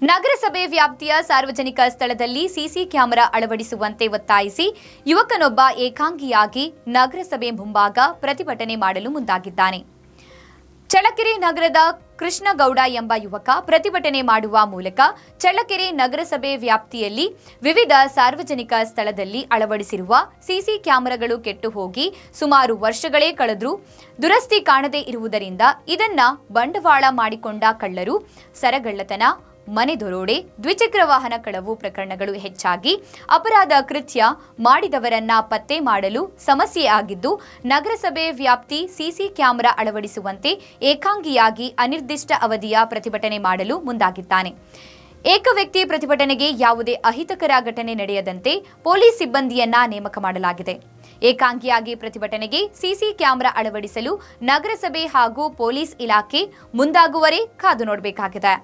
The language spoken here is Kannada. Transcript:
ವ್ಯಾಪ್ತಿಯ ಸಾರ್ವಜನಿಕ ಸ್ಥಳದಲ್ಲಿ ಸಿಸಿ ಕ್ಯಾಮೆರಾ ಅಳವಡಿಸುವಂತೆ ಒತ್ತಾಯಿಸಿ ಯುವಕನೊಬ್ಬ ಏಕಾಂಗಿಯಾಗಿ ನಗರಸಭೆ ಮುಂಭಾಗ ಪ್ರತಿಭಟನೆ ಮಾಡಲು ಮುಂದಾಗಿದ್ದಾನೆ. ಚಳ್ಳಕೆರೆ ನಗರದ ಕೃಷ್ಣಗೌಡ ಎಂಬ ಯುವಕ ಪ್ರತಿಭಟನೆ ಮಾಡುವ ಮೂಲಕ ಚಳ್ಳಕೆರೆ ನಗರಸಭೆ ವ್ಯಾಪ್ತಿಯಲ್ಲಿ ವಿವಿಧ ಸಾರ್ವಜನಿಕ ಸ್ಥಳದಲ್ಲಿ ಅಳವಡಿಸಿರುವ ಸಿಸಿ ಕ್ಯಾಮೆರಾಗಳು ಕೆಟ್ಟು ಹೋಗಿ ಸುಮಾರು ವರ್ಷಗಳೇ ಕಳೆದರೂ ದುರಸ್ತಿ ಕಾಣದೇ ಇರುವುದರಿಂದ ಇದನ್ನ ಬಂಡವಾಳ ಮಾಡಿಕೊಂಡ ಕಳ್ಳರು ಸರಗಳ್ಳತನ ಮನೆ ದೊರೋಡೆ ದ್ವಿಚಕ್ರ ವಾಹನ ಕಳವು ಪ್ರಕರಣಗಳು ಹೆಚ್ಚಾಗಿ ಅಪರಾಧ ಕೃತ್ಯ ಮಾಡಿದವರನ್ನ ಪತ್ತೆ ಮಾಡಲು ಸಮಸ್ಯೆ ಆಗಿದ್ದು, ನಗರಸಭೆ ವ್ಯಾಪ್ತಿ ಸಿಸಿ ಕ್ಯಾಮೆರಾ ಅಳವಡಿಸುವಂತೆ ಏಕಾಂಗಿಯಾಗಿ ಅನಿರ್ದಿಷ್ಟ ಅವಧಿಯ ಪ್ರತಿಭಟನೆ ಮಾಡಲು ಮುಂದಾಗಿದ್ದಾನೆ. ಏಕ ವ್ಯಕ್ತಿ ಪ್ರತಿಭಟನೆಗೆ ಯಾವುದೇ ಅಹಿತಕರ ಘಟನೆ ನಡೆಯದಂತೆ ಪೊಲೀಸ್ ಸಿಬ್ಬಂದಿಯನ್ನ ನೇಮಕ ಮಾಡಲಾಗಿದೆ. ಏಕಾಂಗಿಯಾಗಿ ಪ್ರತಿಭಟನೆಗೆ ಸಿಸಿ ಕ್ಯಾಮೆರಾ ಅಳವಡಿಸಲು ನಗರಸಭೆ ಹಾಗೂ ಪೊಲೀಸ್ ಇಲಾಖೆ ಮುಂದಾಗುವರೇ ಕಾದು ನೋಡಬೇಕಾಗಿದೆ.